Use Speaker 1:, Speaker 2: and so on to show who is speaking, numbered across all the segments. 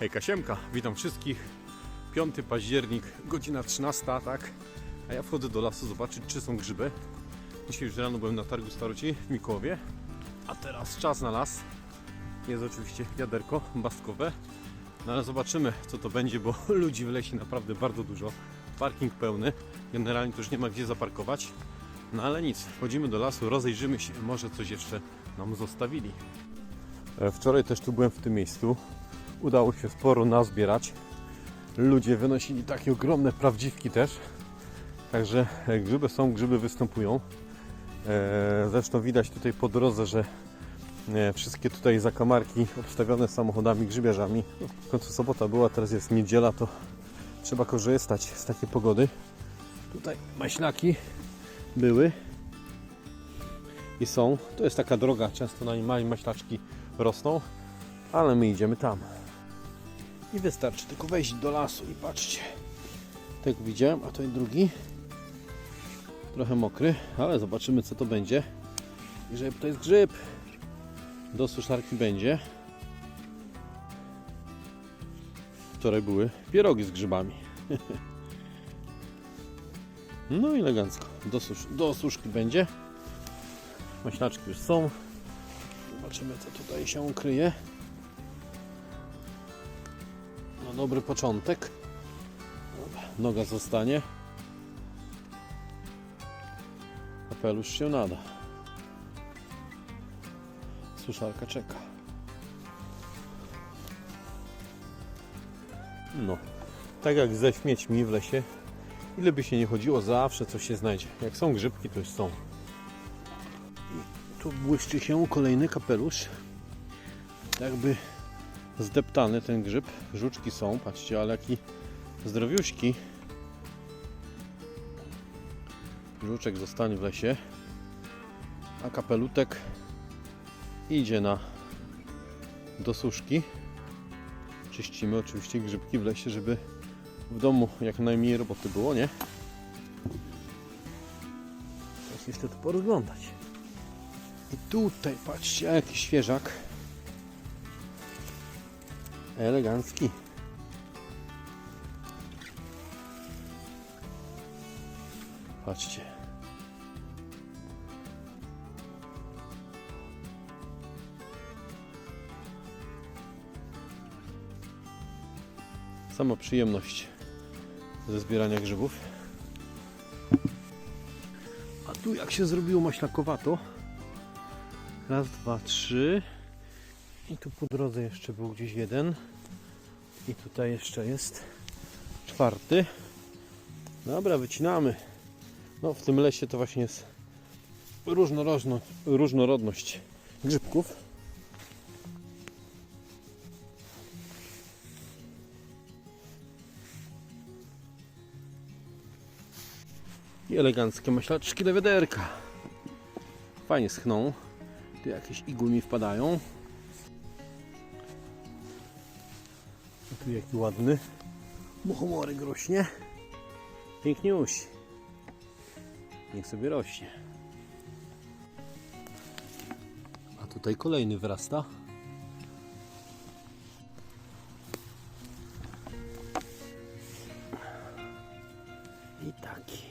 Speaker 1: Hej Kasiemka, witam wszystkich. 5 październik, godzina 13, tak? A ja wchodzę do lasu zobaczyć, czy są grzyby. Dzisiaj już rano byłem na targu staroci w Mikołowie, a teraz czas na las. Jest oczywiście wiaderko bastkowe, no ale zobaczymy, co to będzie, bo ludzi w lesie naprawdę bardzo dużo. Parking pełny, generalnie to już nie ma gdzie zaparkować. No ale nic, wchodzimy do lasu, rozejrzymy się, może coś jeszcze nam zostawili. E, Wczoraj też tu byłem w tym miejscu. Udało się sporo nazbierać. Ludzie wynosili takie ogromne prawdziwki też. Także e, grzyby są, grzyby występują. E, Zresztą widać tutaj po drodze, że e, wszystkie tutaj zakamarki obstawione samochodami grzybiarzami. W końcu sobota była, teraz jest niedziela, to trzeba korzystać z takiej pogody. Tutaj maślaki były i są. To jest taka droga, często na niej maślaczki rosną, ale my idziemy tam. I wystarczy tylko wejść do lasu i patrzcie. Tak widziałem, a jest drugi. Trochę mokry, ale zobaczymy co to będzie. Że to jest grzyb. Do suszarki będzie. Wczoraj były pierogi z grzybami. No elegancko. Do, susz do suszki będzie. Maślaczki już są. Zobaczymy co tutaj się ukryje. Dobry początek. Noga zostanie. Kapelusz się nada. Suszarka czeka. No, tak jak ze śmiećmi w lesie, ile by się nie chodziło, zawsze coś się znajdzie. Jak są grzybki, to już są. Tu błyszczy się kolejny kapelusz. Jakby zdeptany ten grzyb. Żuczki są, patrzcie, ale jaki zdrowiuśki. Żuczek zostanie w lesie. A kapelutek idzie na do suszki. Czyścimy oczywiście grzybki w lesie, żeby w domu jak najmniej roboty było, nie? Teraz niestety porozglądać. I tutaj patrzcie, jaki świeżak. Elegancki. Patrzcie. Sama przyjemność ze zbierania grzybów. A tu jak się zrobiło maślakowato, Raz, dwa, trzy. I tu po drodze jeszcze był gdzieś jeden. I tutaj jeszcze jest czwarty. Dobra, wycinamy. No w tym lesie to właśnie jest różnorodno, różnorodność grzybków. I eleganckie maślaczki do wiaderka. Fajnie schną. Tu jakieś igły mi wpadają. Tu jaki ładny. Muchomorek rośnie. Piękniuś. Niech sobie rośnie. A tutaj kolejny wyrasta. I taki.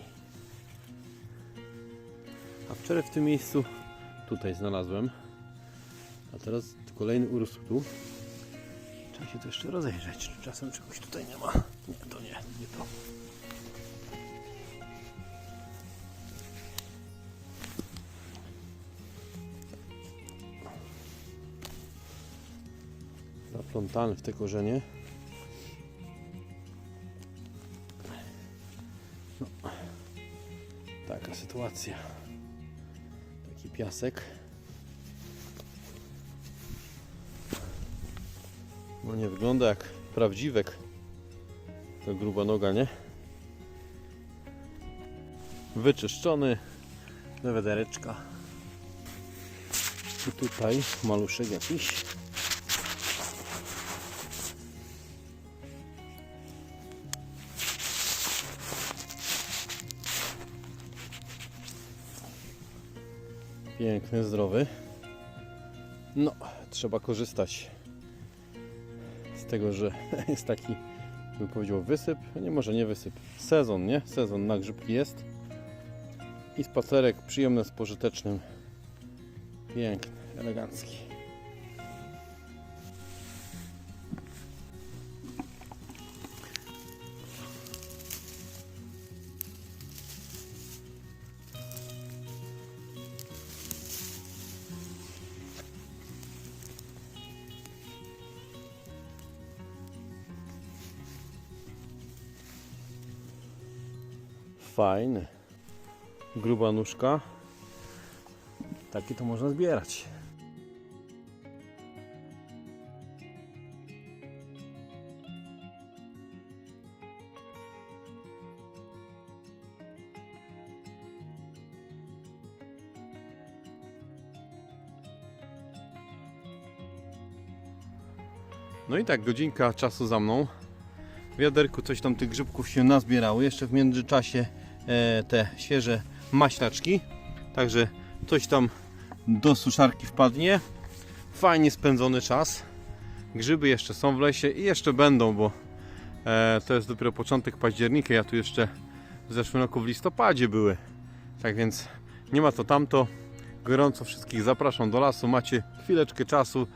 Speaker 1: A wczoraj w tym miejscu tutaj znalazłem. A teraz kolejny urósł tu. Trzeba się to jeszcze rozejrzeć, czy czasem czegoś tutaj nie ma. Nie, to nie, nie to. Zaplątany w te korzenie. No. Taka sytuacja taki piasek. No nie wygląda jak prawdziwek. To gruba noga, nie? Wyczyszczony do wiadereczka. I tutaj maluszek jakiś. Piękny, zdrowy. No, trzeba korzystać z tego, że jest taki, bym powiedział, wysyp. Nie, może nie wysyp. Sezon, nie? Sezon na grzybki jest. I spacerek przyjemny z pożytecznym. Piękny, elegancki. Fajny. Gruba nóżka. Takie to można zbierać. No i tak, godzinka czasu za mną. W wiaderku coś tam tych grzybków się nazbierało. Jeszcze w międzyczasie te świeże maślaczki. Także coś tam do suszarki wpadnie. Fajnie spędzony czas. Grzyby jeszcze są w lesie i jeszcze będą, bo e, to jest dopiero początek października. Ja tu jeszcze w zeszłym roku w listopadzie były. Tak więc nie ma to tamto. Gorąco wszystkich zapraszam do lasu. Macie chwileczkę czasu,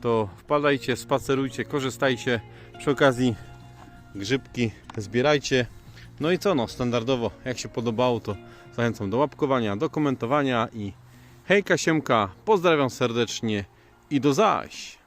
Speaker 1: to wpadajcie, spacerujcie, korzystajcie. Przy okazji grzybki zbierajcie. No i co no, standardowo, jak się podobało, to zachęcam do łapkowania, do komentowania i hejka siemka, pozdrawiam serdecznie i do zaś!